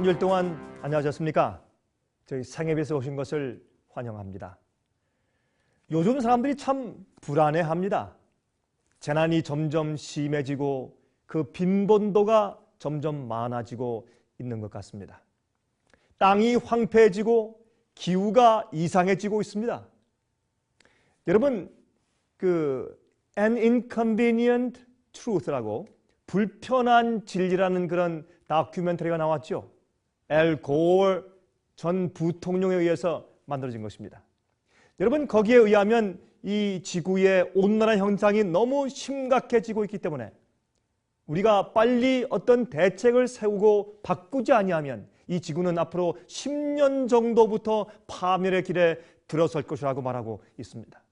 한 주일 동안 안녕하셨습니까? 저희 생애비에서 오신 것을 환영합니다. 요즘 사람들이 참 불안해합니다. 재난이 점점 심해지고 그 빈번도가 점점 많아지고 있는 것 같습니다. 땅이 황폐해지고 기후가 이상해지고 있습니다. 여러분 그 An Inconvenient Truth라고 불편한 진리라는 그런 다큐멘터리가 나왔죠. 엘고전 부통령에 의해서 만들어진 것입니다. 여러분 거기에 의하면 이 지구의 온난화 현상이 너무 심각해지고 있기 때문에 우리가 빨리 어떤 대책을 세우고 바꾸지 아니하면 이 지구는 앞으로 10년 정도부터 파멸의 길에 들어설 것이라고 말하고 있습니다.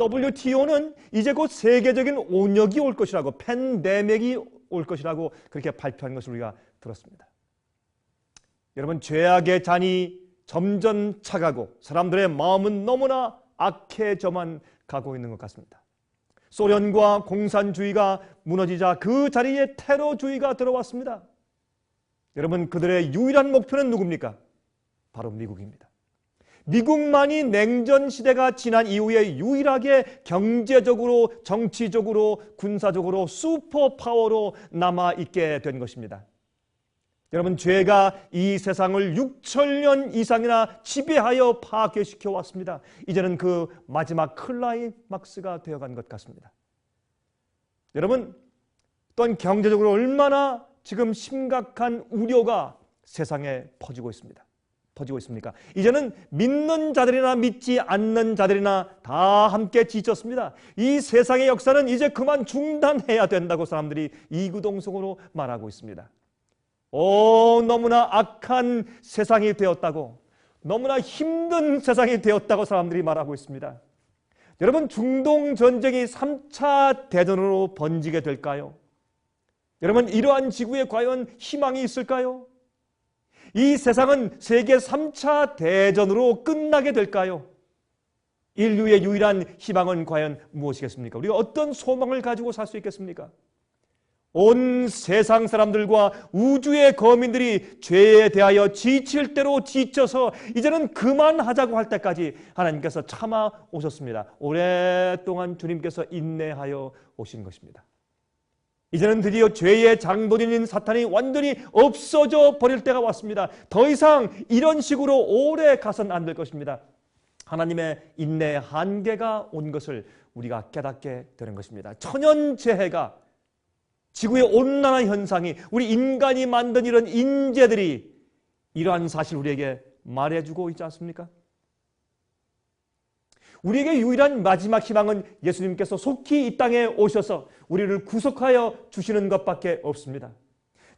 WTO는 이제 곧 세계적인 온역이 올 것이라고 팬데믹이 올 것이라고 그렇게 발표한 것을 우리가 들었습니다. 여러분 죄악의 잔이 점점 차가고 사람들의 마음은 너무나 악해져만 가고 있는 것 같습니다. 소련과 공산주의가 무너지자 그 자리에 테러주의가 들어왔습니다. 여러분 그들의 유일한 목표는 누굽니까? 바로 미국입니다. 미국만이 냉전 시대가 지난 이후에 유일하게 경제적으로, 정치적으로, 군사적으로 슈퍼파워로 남아 있게 된 것입니다. 여러분, 죄가 이 세상을 6천년 이상이나 지배하여 파괴시켜 왔습니다. 이제는 그 마지막 클라이막스가 되어간 것 같습니다. 여러분, 또한 경제적으로 얼마나 지금 심각한 우려가 세상에 퍼지고 있습니다. 퍼지고 있습니까? 이제는 믿는 자들이나 믿지 않는 자들이나 다 함께 지쳤습니다. 이 세상의 역사는 이제 그만 중단해야 된다고 사람들이 이구동성으로 말하고 있습니다. 오, 너무나 악한 세상이 되었다고, 너무나 힘든 세상이 되었다고 사람들이 말하고 있습니다. 여러분, 중동 전쟁이 3차 대전으로 번지게 될까요? 여러분, 이러한 지구에 과연 희망이 있을까요? 이 세상은 세계 3차 대전으로 끝나게 될까요? 인류의 유일한 희망은 과연 무엇이겠습니까? 우리가 어떤 소망을 가지고 살 수 있겠습니까? 온 세상 사람들과 우주의 거민들이 죄에 대하여 지칠 대로 지쳐서 이제는 그만하자고 할 때까지 하나님께서 참아 오셨습니다. 오랫동안 주님께서 인내하여 오신 것입니다. 이제는 드디어 죄의 장본인인 사탄이 완전히 없어져 버릴 때가 왔습니다. 더 이상 이런 식으로 오래 가선 안 될 것입니다. 하나님의 인내 한계가 온 것을 우리가 깨닫게 되는 것입니다. 천연재해가 지구의 온난화 현상이 우리 인간이 만든 이런 인재들이 이러한 사실 우리에게 말해주고 있지 않습니까? 우리에게 유일한 마지막 희망은 예수님께서 속히 이 땅에 오셔서 우리를 구속하여 주시는 것밖에 없습니다.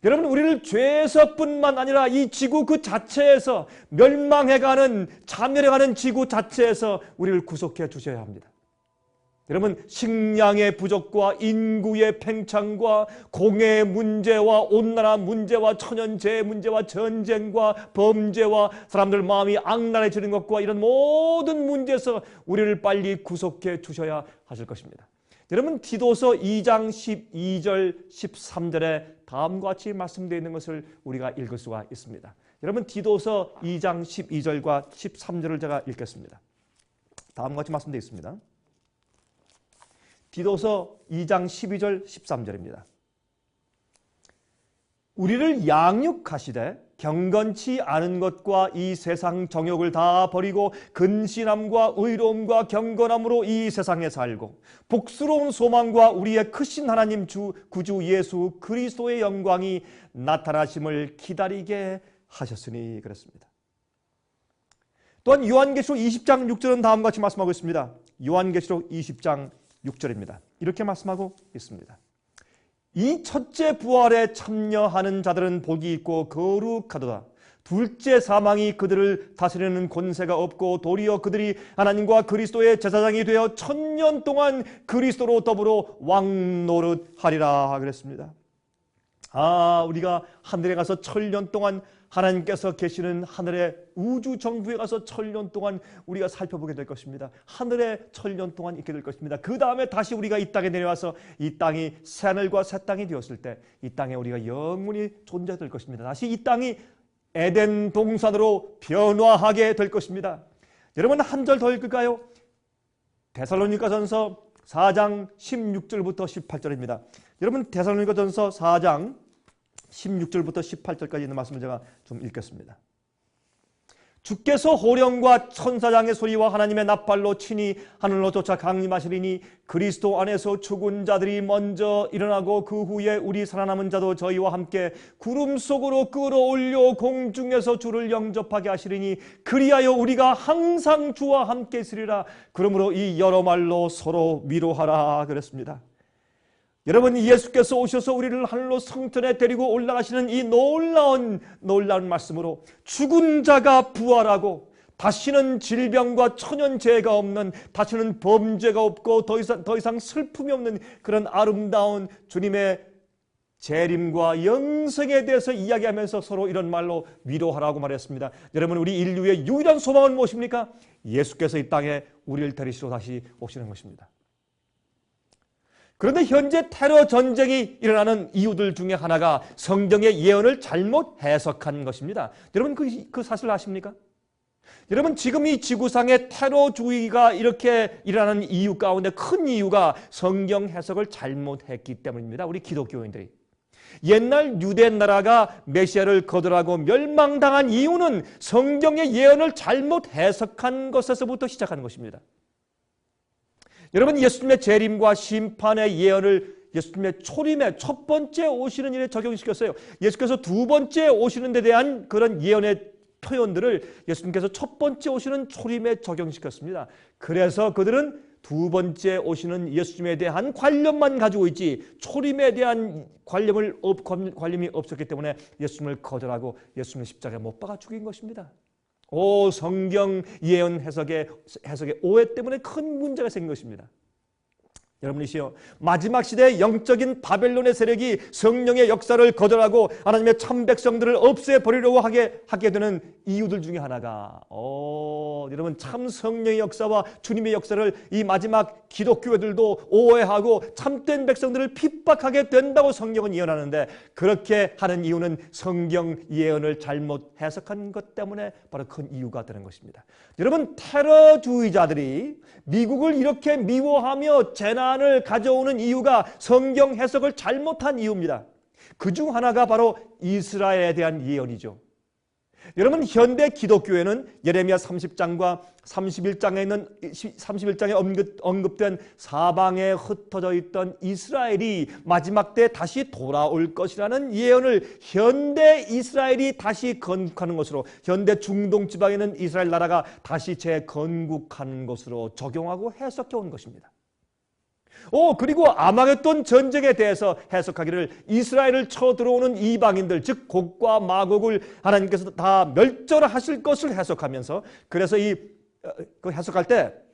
여러분 우리를 죄에서뿐만 아니라 이 지구 그 자체에서 멸망해가는 자멸해가는 지구 자체에서 우리를 구속해 주셔야 합니다. 여러분 식량의 부족과 인구의 팽창과 공해 문제와 온난화 문제와 천연재해 문제와 전쟁과 범죄와 사람들 마음이 악랄해지는 것과 이런 모든 문제에서 우리를 빨리 구속해 주셔야 하실 것입니다. 여러분 디도서 2장 12절 13절에 다음과 같이 말씀되어 있는 것을 우리가 읽을 수가 있습니다. 여러분 디도서 2장 12절과 13절을 제가 읽겠습니다. 다음과 같이 말씀되어 있습니다. 디도서 2장 12절 13절입니다. 우리를 양육하시되 경건치 않은 것과 이 세상 정욕을 다 버리고 근신함과 의로움과 경건함으로 이 세상에 살고 복스러운 소망과 우리의 크신 하나님 주 구주 예수 그리스도의 영광이 나타나심을 기다리게 하셨으니 그렇습니다. 또한 요한계시록 20장 6절은 다음과 같이 말씀하고 있습니다. 요한계시록 20장 6절입니다. 이렇게 말씀하고 있습니다. 이 첫째 부활에 참여하는 자들은 복이 있고 거룩하도다. 둘째 사망이 그들을 다스리는 권세가 없고 도리어 그들이 하나님과 그리스도의 제사장이 되어 천년 동안 그리스도로 더불어 왕 노릇하리라 그랬습니다. 아, 우리가 하늘에 가서 천년 동안 하나님께서 계시는 하늘의 우주 정부에 가서 천년 동안 우리가 살펴보게 될 것입니다. 하늘에 천년 동안 있게 될 것입니다. 그 다음에 다시 우리가 이 땅에 내려와서 이 땅이 새 하늘과 새 땅이 되었을 때 이 땅에 우리가 영원히 존재될 것입니다. 다시 이 땅이 에덴 동산으로 변화하게 될 것입니다. 여러분 한 절 더 읽을까요? 데살로니가전서 4장 16절부터 18절입니다. 여러분 데살로니가전서 4장 16절부터 18절까지 있는 말씀을 제가 좀 읽겠습니다. 주께서 호령과 천사장의 소리와 하나님의 나팔로 친히 하늘로 쫓아 강림하시리니 그리스도 안에서 죽은 자들이 먼저 일어나고 그 후에 우리 살아남은 자도 저희와 함께 구름 속으로 끌어올려 공중에서 주를 영접하게 하시리니 그리하여 우리가 항상 주와 함께 있으리라 그러므로 이 여러 말로 서로 위로하라 그랬습니다. 여러분 예수께서 오셔서 우리를 하늘로 성전에 데리고 올라가시는 이 놀라운 놀라운 말씀으로 죽은 자가 부활하고 다시는 질병과 천연재해가 없는 다시는 범죄가 없고 더 이상 더 이상 슬픔이 없는 그런 아름다운 주님의 재림과 영생에 대해서 이야기하면서 서로 이런 말로 위로하라고 말했습니다. 여러분 우리 인류의 유일한 소망은 무엇입니까? 예수께서 이 땅에 우리를 데리시러 다시 오시는 것입니다. 그런데 현재 테러 전쟁이 일어나는 이유들 중에 하나가 성경의 예언을 잘못 해석한 것입니다. 여러분 그, 그 사실 아십니까? 여러분 지금 이 지구상의 테러주의가 이렇게 일어나는 이유 가운데 큰 이유가 성경 해석을 잘못했기 때문입니다. 우리 기독교인들이. 옛날 유대 나라가 메시아를 거절하고 멸망당한 이유는 성경의 예언을 잘못 해석한 것에서부터 시작하는 것입니다. 여러분 예수님의 재림과 심판의 예언을 예수님의 초림의 첫 번째 오시는 일에 적용시켰어요. 예수께서 두 번째 오시는 데 대한 그런 예언의 표현들을 예수님께서 첫 번째 오시는 초림에 적용시켰습니다. 그래서 그들은 두 번째 오시는 예수님에 대한 관념만 가지고 있지 초림에 대한 관념을 관념이 없었기 때문에 예수님을 거절하고 예수님을 십자가에 못 박아 죽인 것입니다. 오 성경 예언 해석의 해석의 오해 때문에 큰 문제가 생긴 것입니다. 여러분이시여 마지막 시대의 영적인 바벨론의 세력이 성령의 역사를 거절하고 하나님의 참 백성들을 없애버리려고 하게 하게 되는 이유들 중에 하나가 어, 여러분 참 성령의 역사와 주님의 역사를 이 마지막 기독교회들도 오해하고 참된 백성들을 핍박하게 된다고 성경은 예언하는데 그렇게 하는 이유는 성경 예언을 잘못 해석한 것 때문에 바로 큰 이유가 되는 것입니다. 여러분 테러주의자들이 미국을 이렇게 미워하며 재난 을 가져오는 이유가 성경 해석을 잘못한 이유입니다. 그 중 하나가 바로 이스라엘에 대한 예언이죠. 여러분 현대 기독교회는 예레미야 30장과 31장에 있는 31장에 언급, 언급된 사방에 흩어져 있던 이스라엘이 마지막 때 다시 돌아올 것이라는 예언을 현대 이스라엘이 다시 건국하는 것으로 현대 중동 지방에 있는 이스라엘 나라가 다시 재건국하는 것으로 적용하고 해석해 온 것입니다. 오 그리고 아마겟돈 전쟁에 대해서 해석하기를 이스라엘을 쳐들어오는 이방인들 즉 곡과 마곡을 하나님께서 다 멸절하실 것을 해석하면서 그래서 이그 어, 해석할 때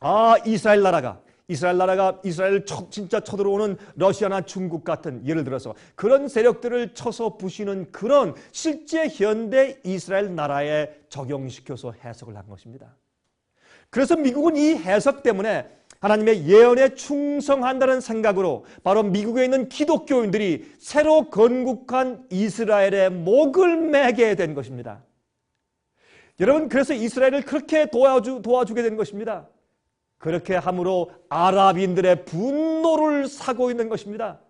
아 이스라엘 나라가 이스라엘 나라가 이스라엘을 쳐, 진짜 쳐들어오는 러시아나 중국 같은 예를 들어서 그런 세력들을 쳐서 부시는 그런 실제 현대 이스라엘 나라에 적용시켜서 해석을 한 것입니다. 그래서 미국은 이 해석 때문에 하나님의 예언에 충성한다는 생각으로 바로 미국에 있는 기독교인들이 새로 건국한 이스라엘의 목을 매게 된 것입니다. 여러분 그래서 이스라엘을 그렇게 도와주, 도와주게 된 것입니다. 그렇게 함으로 아랍인들의 분노를 사고 있는 것입니다.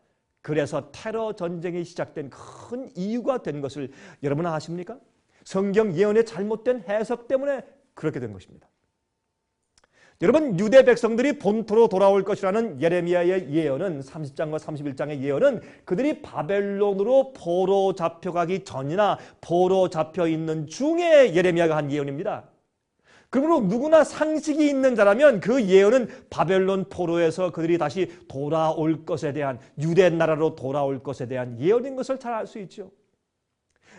그래서 테러 전쟁이 시작된 큰 이유가 된 것을 여러분 아십니까? 성경 예언의 잘못된 해석 때문에 그렇게 된 것입니다. 여러분 유대 백성들이 본토로 돌아올 것이라는 예레미야의 예언은 30장과 31장의 예언은 그들이 바벨론으로 포로 잡혀가기 전이나 포로 잡혀 있는 중에 예레미야가 한 예언입니다. 그러므로 누구나 상식이 있는 자라면 그 예언은 바벨론 포로에서 그들이 다시 돌아올 것에 대한 유대 나라로 돌아올 것에 대한 예언인 것을 잘 알 수 있죠.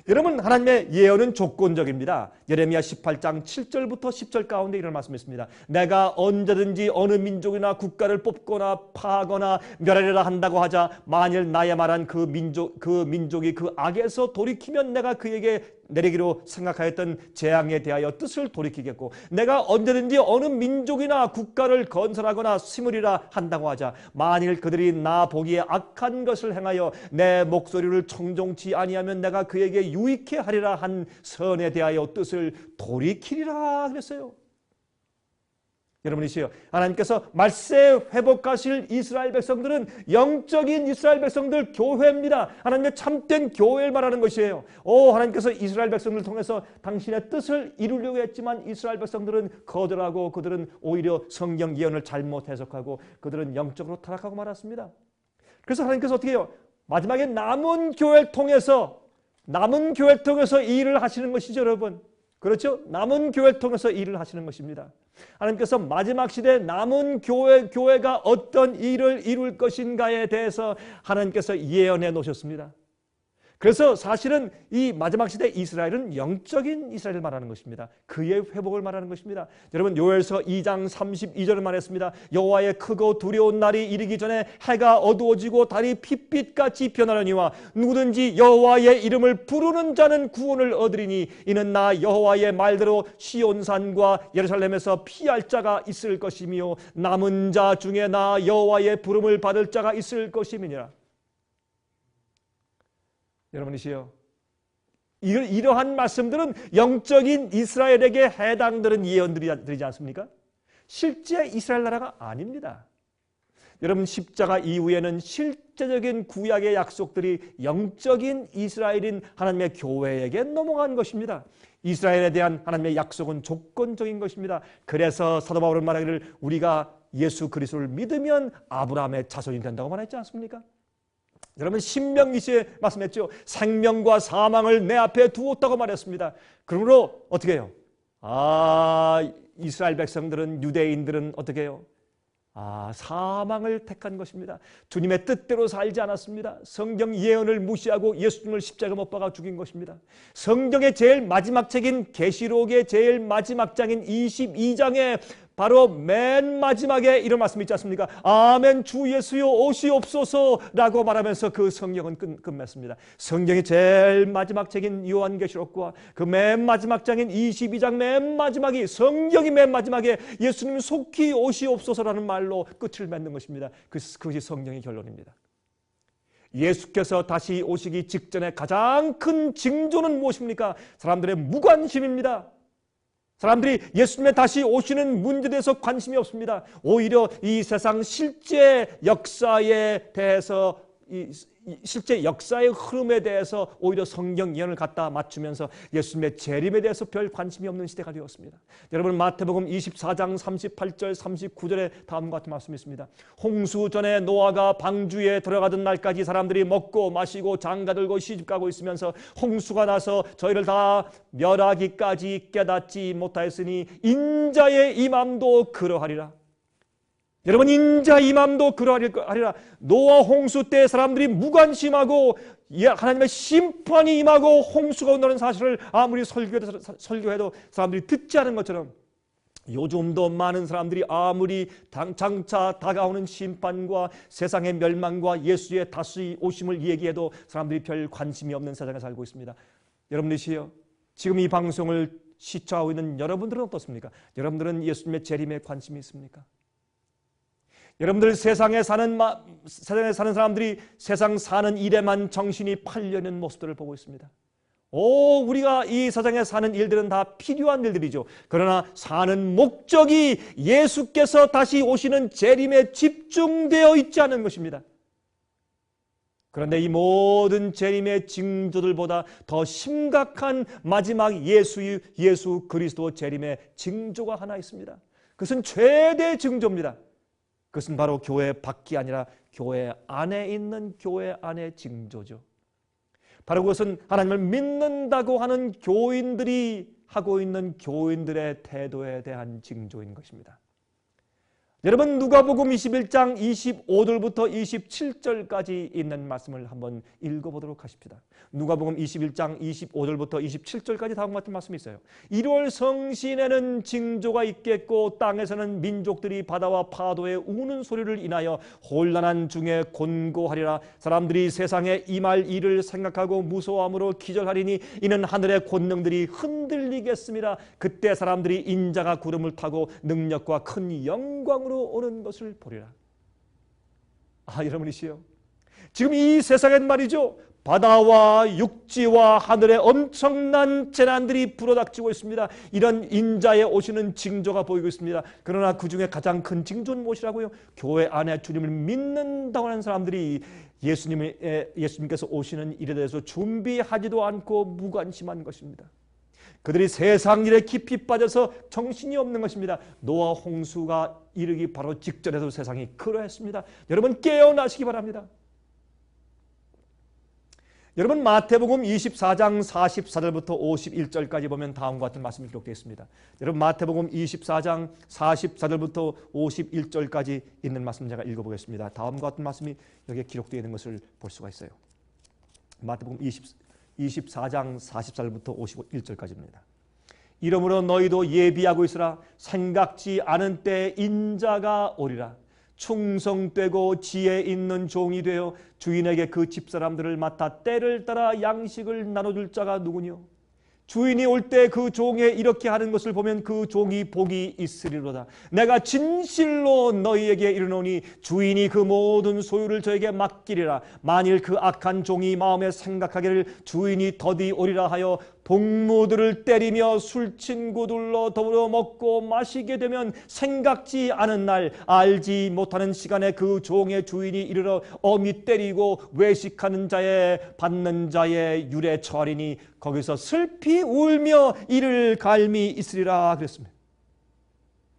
여러분 하나님의 예언은 조건적입니다. 예레미야 18장 7절부터 10절 가운데 이런 말씀이 있습니다. 내가 언제든지 어느 민족이나 국가를 뽑거나 파거나 멸하리라 한다고 하자 만일 나의 말한 그 민족 그 민족이 그 악에서 돌이키면 내가 그에게 내리기로 생각하였던 재앙에 대하여 뜻을 돌이키겠고 내가 언제든지 어느 민족이나 국가를 건설하거나 심으리라 한다고 하자 만일 그들이 나 보기에 악한 것을 행하여 내 목소리를 청종치 아니하면 내가 그에게 유익해 하리라 한 선에 대하여 뜻을 돌이키리라 그랬어요. 여러분이시요. 하나님께서 말세 회복하실 이스라엘 백성들은 영적인 이스라엘 백성들 교회입니다. 하나님의 참된 교회를 말하는 것이에요. 오 하나님께서 이스라엘 백성들을 통해서 당신의 뜻을 이루려고 했지만 이스라엘 백성들은 거절하고 그들은 오히려 성경 예언을 잘못 해석하고 그들은 영적으로 타락하고 말았습니다. 그래서 하나님께서 어떻게 해요? 마지막에 남은 교회를 통해서 남은 교회를 통해서 일을 하시는 것이죠, 여러분. 그렇죠? 남은 교회를 통해서 일을 하시는 것입니다. 하나님께서 마지막 시대 남은 교회, 교회가 어떤 일을 이룰 것인가에 대해서 하나님께서 예언해 놓으셨습니다. 그래서 사실은 이 마지막 시대 이스라엘은 영적인 이스라엘을 말하는 것입니다. 그의 회복을 말하는 것입니다. 여러분 요엘서 2장 32절을 말했습니다. 여호와의 크고 두려운 날이 이르기 전에 해가 어두워지고 달이 핏빛같이 변하려니와 누구든지 여호와의 이름을 부르는 자는 구원을 얻으리니 이는 나 여호와의 말대로 시온산과 예루살렘에서 피할 자가 있을 것이며 남은 자 중에 나 여호와의 부름을 받을 자가 있을 것임이니라. 여러분이시여 이러한 말씀들은 영적인 이스라엘에게 해당되는 예언들이지 않습니까? 실제 이스라엘 나라가 아닙니다. 여러분 십자가 이후에는 실제적인 구약의 약속들이 영적인 이스라엘인 하나님의 교회에게 넘어간 것입니다. 이스라엘에 대한 하나님의 약속은 조건적인 것입니다. 그래서 사도 바울은 말하기를 우리가 예수 그리스도를 믿으면 아브라함의 자손이 된다고 말했지 않습니까? 여러분 신명기시에 말씀했죠. 생명과 사망을 내 앞에 두었다고 말했습니다. 그러므로 어떻게 해요? 아 이스라엘 백성들은 유대인들은 어떻게 해요? 아, 사망을 택한 것입니다. 주님의 뜻대로 살지 않았습니다. 성경 예언을 무시하고 예수님을 십자가 못 박아 죽인 것입니다. 성경의 제일 마지막 책인 계시록의 제일 마지막 장인 22장에 바로 맨 마지막에 이런 말씀 있지 않습니까? 아멘 주 예수여 오시옵소서라고 말하면서 그 성경은 끝, 끝맺습니다. 성경의 제일 마지막 책인 요한계시록과 그 맨 마지막 장인 22장 맨 마지막이 성경이 맨 마지막에 예수님 속히 오시옵소서라는 말로 끝을 맺는 것입니다. 그, 그것이 성경의 결론입니다. 예수께서 다시 오시기 직전에 가장 큰 징조는 무엇입니까? 사람들의 무관심입니다. 사람들이 예수님의 다시 오시는 문제에 대해서 관심이 없습니다. 오히려 이 세상 실제 역사에 대해서 이 실제 역사의 흐름에 대해서 오히려 성경 예언을 갖다 맞추면서 예수님의 재림에 대해서 별 관심이 없는 시대가 되었습니다. 여러분 마태복음 24장 38절 39절에 다음과 같은 말씀이 있습니다. 홍수 전에 노아가 방주에 들어가던 날까지 사람들이 먹고 마시고 장가 들고 시집 가고 있으면서 홍수가 나서 저희를 다 멸하기까지 깨닫지 못하였으니 인자의 이맘도 그러하리라. 여러분 인자 이맘도 그러하리라. 노아 홍수 때 사람들이 무관심하고 하나님의 심판이 임하고 홍수가 온다는 사실을 아무리 설교해도, 설교해도 사람들이 듣지 않은 것처럼 요즘도 많은 사람들이 아무리 장차 다가오는 심판과 세상의 멸망과 예수의 다시 오심을 얘기해도 사람들이 별 관심이 없는 세상에 살고 있습니다. 여러분들이시여 지금 이 방송을 시청하고 있는 여러분들은 어떻습니까? 여러분들은 예수님의 재림에 관심이 있습니까? 여러분들 세상에 사는 세상에 사는 사람들이 세상 사는 일에만 정신이 팔려는 모습들을 보고 있습니다. 오, 우리가 이 세상에 사는 일들은 다 필요한 일들이죠. 그러나 사는 목적이 예수께서 다시 오시는 재림에 집중되어 있지 않은 것입니다. 그런데 이 모든 재림의 징조들보다 더 심각한 마지막 예수 예수 그리스도 재림의 징조가 하나 있습니다. 그것은 최대 징조입니다. 그것은 바로 교회 밖이 아니라 교회 안에 있는 교회 안의 징조죠. 바로 그것은 하나님을 믿는다고 하는 교인들이 하고 있는 교인들의 태도에 대한 징조인 것입니다. 여러분 누가복음 21장 25절부터 27절까지 있는 말씀을 한번 읽어보도록 하십시다. 누가복음 21장 25절부터 27절까지 다음 같은 말씀이 있어요. 1월 성신에는 징조가 있겠고 땅에서는 민족들이 바다와 파도의 우는 소리를 인하여 혼란한 중에 곤고하리라. 사람들이 세상에 임할 일을 생각하고 무서워함으로 기절하리니 이는 하늘의 권능들이 흔들리겠습니다. 그때 사람들이 인자가 구름을 타고 능력과 큰 영광으로 세상으로 오는 것을 보리라. 아, 여러분이시여. 지금 이 세상엔 말이죠. 바다와 육지와 하늘에 엄청난 재난들이 불어닥치고 있습니다. 이런 인자에 오시는 징조가 보이고 있습니다. 그러나 그 중에 가장 큰 징조는 무엇이라고요? 교회 안에 주님을 믿는다고 하는 사람들이 예수님께서 오시는 일에 대해서 준비하지도 않고 무관심한 것입니다. 그들이 세상 일에 깊이 빠져서 정신이 없는 것입니다. 노아 홍수가 이르기 바로 직전에도 세상이 그러했습니다. 여러분 깨어나시기 바랍니다. 여러분 마태복음 24장 44절부터 51절까지 보면 다음과 같은 말씀이 기록되어 있습니다. 여러분 마태복음 24장 44절부터 51절까지 있는 말씀 제가 읽어보겠습니다. 다음과 같은 말씀이 여기에 기록되어 있는 것을 볼 수가 있어요. 마태복음 20 24장 44절부터 51절까지입니다. 이러므로 너희도 예비하고 있으라. 생각지 않은 때 인자가 오리라. 충성되고 지혜 있는 종이 되어 주인에게 그 집사람들을 맡아 때를 따라 양식을 나눠줄 자가 누구뇨 주인이 올 때 그 종에 이렇게 하는 것을 보면 그 종이 복이 있으리로다. 내가 진실로 너희에게 이르노니 주인이 그 모든 소유를 저에게 맡기리라. 만일 그 악한 종이 마음에 생각하기를 주인이 더디 오리라 하여 동무들을 때리며 술 친구들로 더불어 먹고 마시게 되면 생각지 않은 날 알지 못하는 시간에 그 종의 주인이 이르러 어미 때리고 외식하는 자의 받는 자의 유래 처하리니 거기서 슬피 울며 이를 갈미 있으리라 그랬습니다.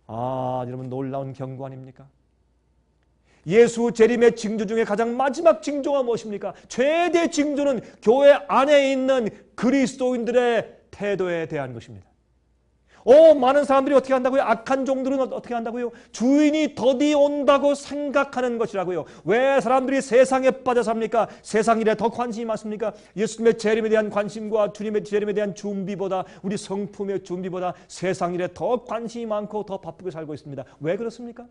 아 여러분 놀라운 경고 아닙니까? 예수 재림의 징조 중에 가장 마지막 징조가 무엇입니까? 최대 징조는 교회 안에 있는 그리스도인들의 태도에 대한 것입니다. 오, 많은 사람들이 어떻게 한다고요? 악한 종들은 어떻게 한다고요? 주인이 더디 온다고 생각하는 것이라고요. 왜 사람들이 세상에 빠져 삽니까? 세상 일에 더 관심이 많습니까? 예수님의 재림에 대한 관심과 주님의 재림에 대한 준비보다 우리 성품의 준비보다 세상 일에 더 관심이 많고 더 바쁘게 살고 있습니다. 왜 그렇습니까?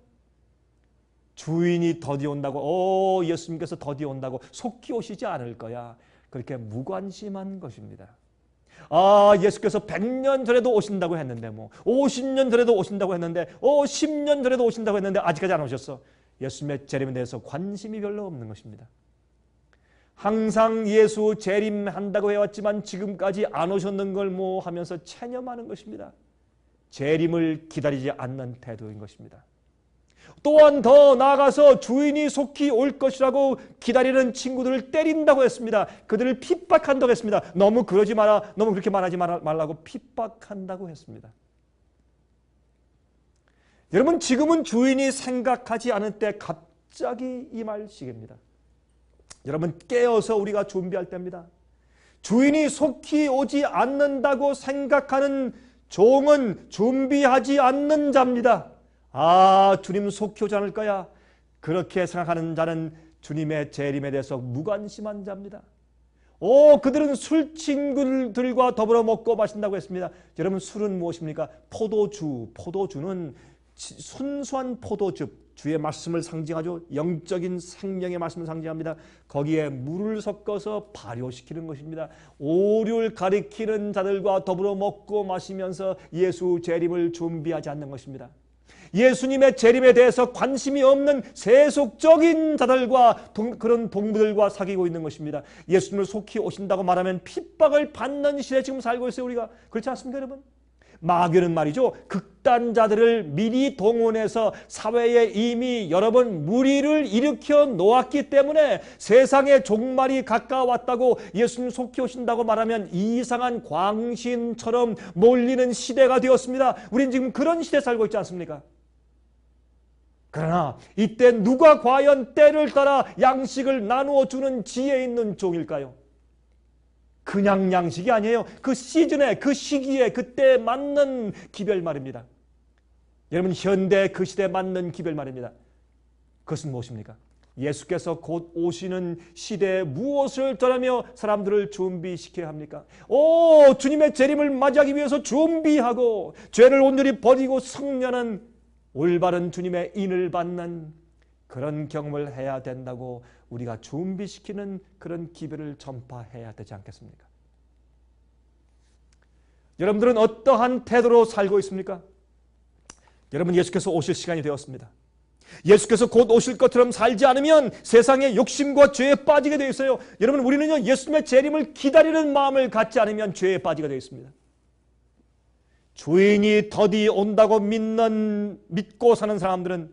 주인이 더디 온다고 오 예수님께서 더디 온다고 속기 오시지 않을 거야. 그렇게 무관심한 것입니다. 아 예수께서 100년 전에도 오신다고 했는데 뭐 50년 전에도 오신다고 했는데 어 10년 전에도 오신다고 했는데 아직까지 안 오셨어. 예수님의 재림에 대해서 관심이 별로 없는 것입니다. 항상 예수 재림한다고 해왔지만 지금까지 안 오셨는 걸 뭐 하면서 체념하는 것입니다. 재림을 기다리지 않는 태도인 것입니다. 또한 더 나아가서 주인이 속히 올 것이라고 기다리는 친구들을 때린다고 했습니다. 그들을 핍박한다고 했습니다. 너무 그러지 마라. 너무 그렇게 말하지 말라고 핍박한다고 했습니다. 여러분 지금은 주인이 생각하지 않을 때 갑자기 임할 시기입니다. 여러분 깨어서 우리가 준비할 때입니다. 주인이 속히 오지 않는다고 생각하는 종은 준비하지 않는 자입니다. 아 주님 속히 오지 않을 거야. 그렇게 생각하는 자는 주님의 재림에 대해서 무관심한 자입니다. 오 그들은 술 친구들과 더불어 먹고 마신다고 했습니다. 여러분 술은 무엇입니까? 포도주. 포도주는 순수한 포도즙. 주의 말씀을 상징하죠. 영적인 생명의 말씀을 상징합니다. 거기에 물을 섞어서 발효시키는 것입니다. 오류를 가리키는 자들과 더불어 먹고 마시면서 예수 재림을 준비하지 않는 것입니다. 예수님의 재림에 대해서 관심이 없는 세속적인 자들과 동, 그런 동무들과 사귀고 있는 것입니다. 예수님을 속히 오신다고 말하면 핍박을 받는 시대에 지금 살고 있어요. 우리가 그렇지 않습니까, 여러분? 마귀는 말이죠. 극단자들을 미리 동원해서 사회에 이미 여러 번 무리를 일으켜 놓았기 때문에 세상의 종말이 가까웠다고 예수님 속히 오신다고 말하면 이상한 광신처럼 몰리는 시대가 되었습니다. 우린 지금 그런 시대에 살고 있지 않습니까? 그러나 이때 누가 과연 때를 따라 양식을 나누어 주는 지혜 있는 종일까요? 그냥 양식이 아니에요. 그 시즌에, 그 시기에, 그때 맞는 기별 말입니다. 여러분 현대 그 시대에 맞는 기별 말입니다. 그것은 무엇입니까? 예수께서 곧 오시는 시대에 무엇을 전하며 사람들을 준비시켜야 합니까? 오, 주님의 재림을 맞이하기 위해서 준비하고 죄를 온전히 버리고 승려는 올바른 주님의 인을 받는 그런 경험을 해야 된다고 우리가 준비시키는 그런 기별을 전파해야 되지 않겠습니까? 여러분들은 어떠한 태도로 살고 있습니까? 여러분 예수께서 오실 시간이 되었습니다. 예수께서 곧 오실 것처럼 살지 않으면 세상의 욕심과 죄에 빠지게 되어 있어요. 여러분 우리는요 예수님의 재림을 기다리는 마음을 갖지 않으면 죄에 빠지게 되어 있습니다. 주인이 더디 온다고 믿는 믿고 사는 사람들은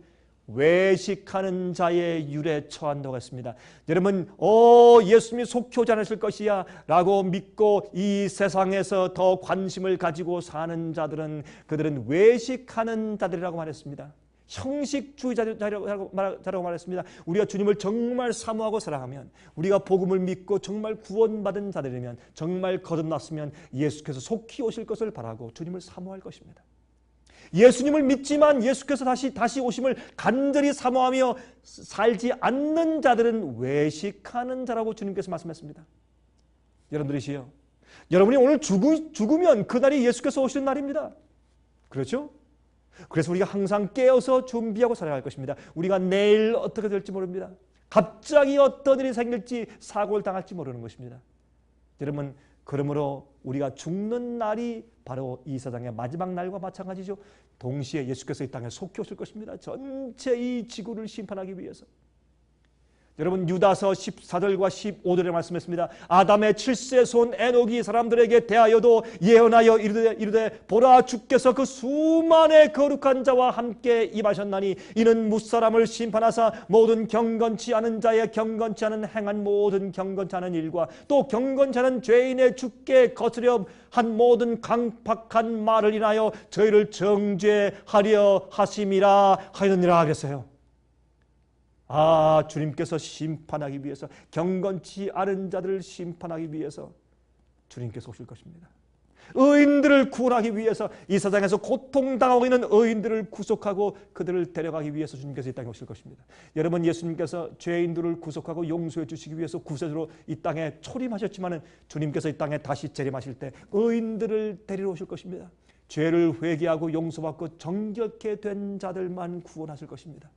외식하는 자의 율에 처한다고 했습니다. 여러분, 어, 예수님이 속히 오지 않으실 것이야 라고 믿고 이 세상에서 더 관심을 가지고 사는 자들은 그들은 외식하는 자들이라고 말했습니다. 형식주의자라고 말했습니다. 우리가 주님을 정말 사모하고 사랑하면 우리가 복음을 믿고 정말 구원받은 자들이면 정말 거듭났으면 예수께서 속히 오실 것을 바라고 주님을 사모할 것입니다. 예수님을 믿지만 예수께서 다시 다시 오심을 간절히 사모하며 살지 않는 자들은 외식하는 자라고 주님께서 말씀했습니다. 여러분들이시요. 여러분이 오늘 죽으, 죽으면 그날이 예수께서 오시는 날입니다. 그렇죠? 그래서 우리가 항상 깨어서 준비하고 살아갈 것입니다. 우리가 내일 어떻게 될지 모릅니다. 갑자기 어떤 일이 생길지 사고를 당할지 모르는 것입니다. 여러분 그러므로 우리가 죽는 날이 바로 이 세상의 마지막 날과 마찬가지죠. 동시에 예수께서 이 땅에 속히 오실 것입니다. 전체 이 지구를 심판하기 위해서. 여러분 유다서 14절과 15절에 말씀했습니다. 아담의 7세 손 에녹이 사람들에게 대하여도 예언하여 이르되, 이르되 보라 주께서 그 수만의 거룩한 자와 함께 임하셨나니 이는 무사람을 심판하사 모든 경건치 않은 자의 경건치 않은 행한 모든 경건치 않은 일과 또 경건치 않은 죄인의 죽게 거스려 한 모든 강팍한 말을 인하여 저희를 정죄하려 하심이라 하였느니라 하겠어요. 아, 주님께서 심판하기 위해서 경건치 않은 자들을 심판하기 위해서 주님께서 오실 것입니다. 의인들을 구원하기 위해서 이 세상에서 고통당하고 있는 의인들을 구속하고 그들을 데려가기 위해서 주님께서 이 땅에 오실 것입니다. 여러분 예수님께서 죄인들을 구속하고 용서해 주시기 위해서 구세주로 이 땅에 초림하셨지만 주님께서 이 땅에 다시 재림하실 때 의인들을 데리러 오실 것입니다. 죄를 회개하고 용서받고 정결케 된 자들만 구원하실 것입니다.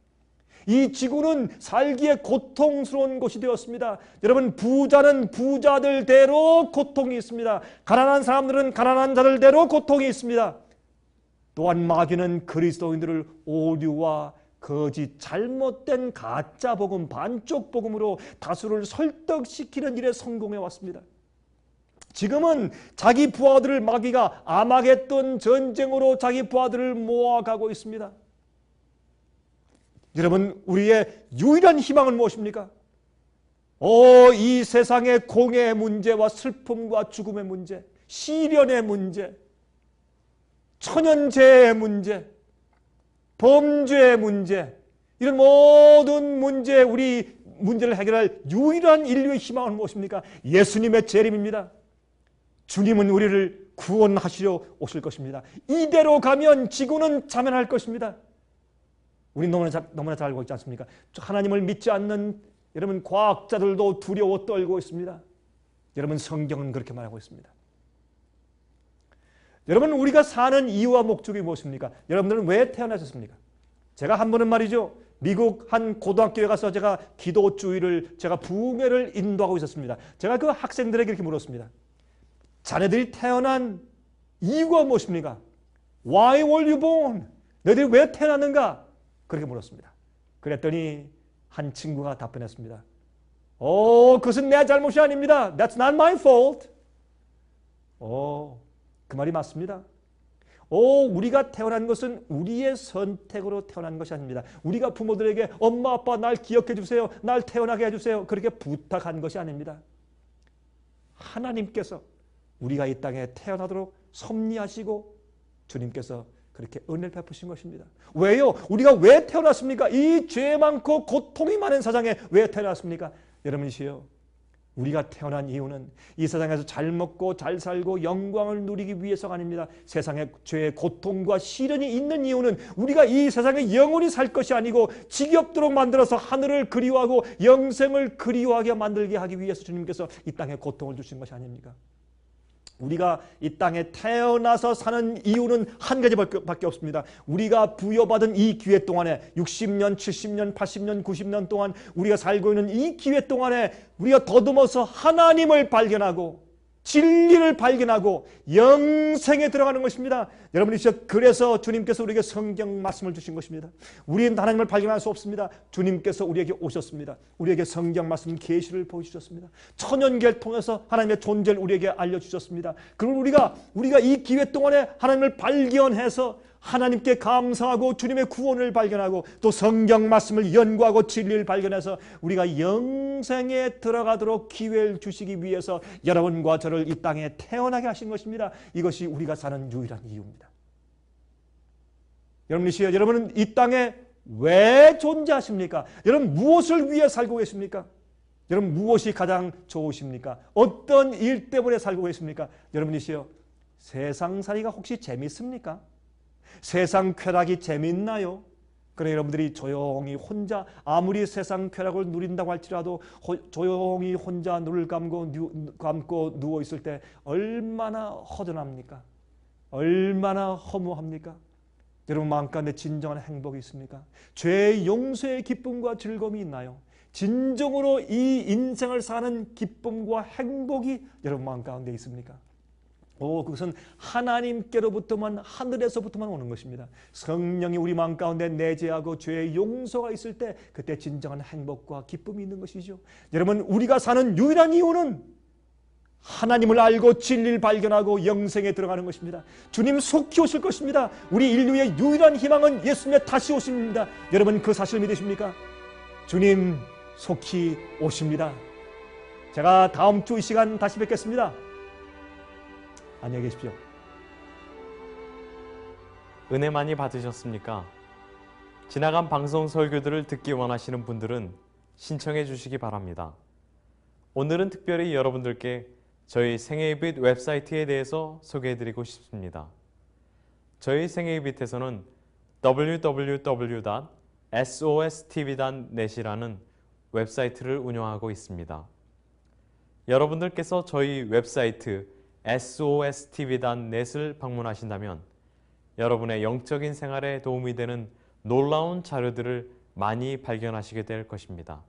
이 지구는 살기에 고통스러운 곳이 되었습니다. 여러분 부자는 부자들대로 고통이 있습니다. 가난한 사람들은 가난한 자들대로 고통이 있습니다. 또한 마귀는 그리스도인들을 오류와 거짓 잘못된 가짜 복음 반쪽 복음으로 다수를 설득시키는 일에 성공해 왔습니다. 지금은 자기 부하들을 마귀가 아마겟돈 전쟁으로 자기 부하들을 모아가고 있습니다. 여러분 우리의 유일한 희망은 무엇입니까? 오, 이 세상의 공의 문제와 슬픔과 죽음의 문제, 시련의 문제, 천연재해의 문제, 범죄의 문제, 이런 모든 문제, 우리 문제를 해결할 유일한 인류의 희망은 무엇입니까? 예수님의 재림입니다. 주님은 우리를 구원하시려 오실 것입니다. 이대로 가면 지구는 자멸할 것입니다. 우리 너무나 잘, 너무나 잘 알고 있지 않습니까? 하나님을 믿지 않는 여러분 과학자들도 두려워 떨고 있습니다. 여러분 성경은 그렇게 말하고 있습니다. 여러분 우리가 사는 이유와 목적이 무엇입니까? 여러분들은 왜 태어나셨습니까? 제가 한 번은 말이죠. 미국 한 고등학교에 가서 제가 기도주의를 제가 부흥회를 인도하고 있었습니다. 제가 그 학생들에게 이렇게 물었습니다. 자네들이 태어난 이유가 무엇입니까? Why were you born? 너희들이 왜 태어났는가? 그렇게 물었습니다. 그랬더니 한 친구가 답변했습니다. 오, 그것은 내 잘못이 아닙니다. That's not my fault. 오, 그 말이 맞습니다. 오, 우리가 태어난 것은 우리의 선택으로 태어난 것이 아닙니다. 우리가 부모들에게 엄마, 아빠 날 기억해 주세요. 날 태어나게 해주세요. 그렇게 부탁한 것이 아닙니다. 하나님께서 우리가 이 땅에 태어나도록 섭리하시고 주님께서 그렇게 은혜를 베푸신 것입니다. 왜요? 우리가 왜 태어났습니까? 이 죄 많고 고통이 많은 사장에 왜 태어났습니까? 여러분이시요. 우리가 태어난 이유는 이 세상에서 잘 먹고 잘 살고 영광을 누리기 위해서가 아닙니다. 세상에 죄의 고통과 시련이 있는 이유는 우리가 이 세상에 영원히 살 것이 아니고 지겹도록 만들어서 하늘을 그리워하고 영생을 그리워하게 만들게 하기 위해서 주님께서 이 땅에 고통을 주신 것이 아닙니까? 우리가 이 땅에 태어나서 사는 이유는 한 가지밖에 없습니다. 우리가 부여받은 이 기회 동안에 60년, 70년, 80년, 90년 동안 우리가 살고 있는 이 기회 동안에 우리가 더듬어서 하나님을 발견하고 진리를 발견하고 영생에 들어가는 것입니다. 여러분이 그래서 주님께서 우리에게 성경 말씀을 주신 것입니다. 우리는 하나님을 발견할 수 없습니다. 주님께서 우리에게 오셨습니다. 우리에게 성경 말씀 계시를 보여주셨습니다. 천연계를 통해서 하나님의 존재를 우리에게 알려주셨습니다. 그리고 우리가 우리가 이 기회 동안에 하나님을 발견해서 하나님께 감사하고 주님의 구원을 발견하고 또 성경 말씀을 연구하고 진리를 발견해서 우리가 영생에 들어가도록 기회를 주시기 위해서 여러분과 저를 이 땅에 태어나게 하신 것입니다. 이것이 우리가 사는 유일한 이유입니다. 여러분이시여 여러분은 이 땅에 왜 존재하십니까? 여러분 무엇을 위해 살고 계십니까? 여러분 무엇이 가장 좋으십니까? 어떤 일 때문에 살고 계십니까? 여러분이시여 세상살이가 혹시 재밌습니까? 세상 쾌락이 재밌나요? 그래 여러분들이 조용히 혼자 아무리 세상 쾌락을 누린다고 할지라도 호, 조용히 혼자 눈을 감고, 누, 감고 누워 있을 때 얼마나 허전합니까? 얼마나 허무합니까? 여러분 마음 가운데 진정한 행복이 있습니까? 죄의 용서의 기쁨과 즐거움이 있나요? 진정으로 이 인생을 사는 기쁨과 행복이 여러분 마음 가운데 있습니까? 오, 그것은 하나님께로부터만 하늘에서부터만 오는 것입니다. 성령이 우리 마음 가운데 내재하고 죄의 용서가 있을 때 그때 진정한 행복과 기쁨이 있는 것이죠. 여러분, 우리가 사는 유일한 이유는 하나님을 알고 진리를 발견하고 영생에 들어가는 것입니다. 주님 속히 오실 것입니다. 우리 인류의 유일한 희망은 예수님의 다시 오십니다. 여러분 그 사실 믿으십니까? 주님 속히 오십니다. 제가 다음 주 이 시간 다시 뵙겠습니다. 안녕히 계십시오. 은혜 많이 받으셨습니까? 지나간 방송 설교들을 듣기 원하시는 분들은 신청해 주시기 바랍니다. 오늘은 특별히 여러분들께 저희 생애빛 웹사이트에 대해서 소개해 드리고 싶습니다. 저희 생애빛에서는 www.sostv.net이라는 웹사이트를 운영하고 있습니다. 여러분들께서 저희 웹사이트 sostv.net을 방문하신다면 여러분의 영적인 생활에 도움이 되는 놀라운 자료들을 많이 발견하시게 될 것입니다.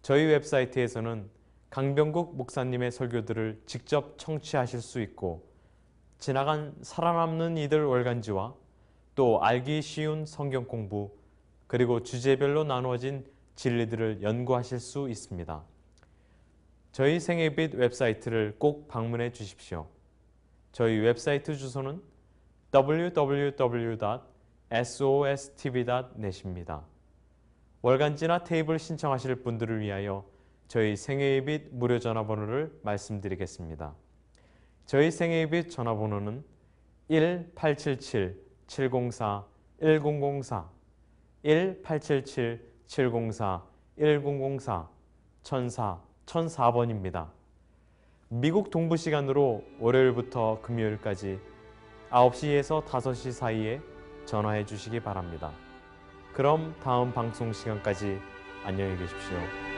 저희 웹사이트에서는 강병국 목사님의 설교들을 직접 청취하실 수 있고 지나간 살아남는 이들 월간지와 또 알기 쉬운 성경 공부 그리고 주제별로 나누어진 진리들을 연구하실 수 있습니다. 저희 생애빛 웹사이트를 꼭 방문해 주십시오. 저희 웹사이트 주소는 www.sostv.net입니다. 월간지나 테이블 신청하실 분들을 위하여 저희 생애빛 무료 전화번호를 말씀드리겠습니다. 저희 생애빛 전화번호는 1-877-704-1004 1-877-704-1004 천사 1004번입니다. 미국 동부 시간으로 월요일부터 금요일까지 9시에서 5시 사이에 전화해 주시기 바랍니다. 그럼 다음 방송 시간까지 안녕히 계십시오.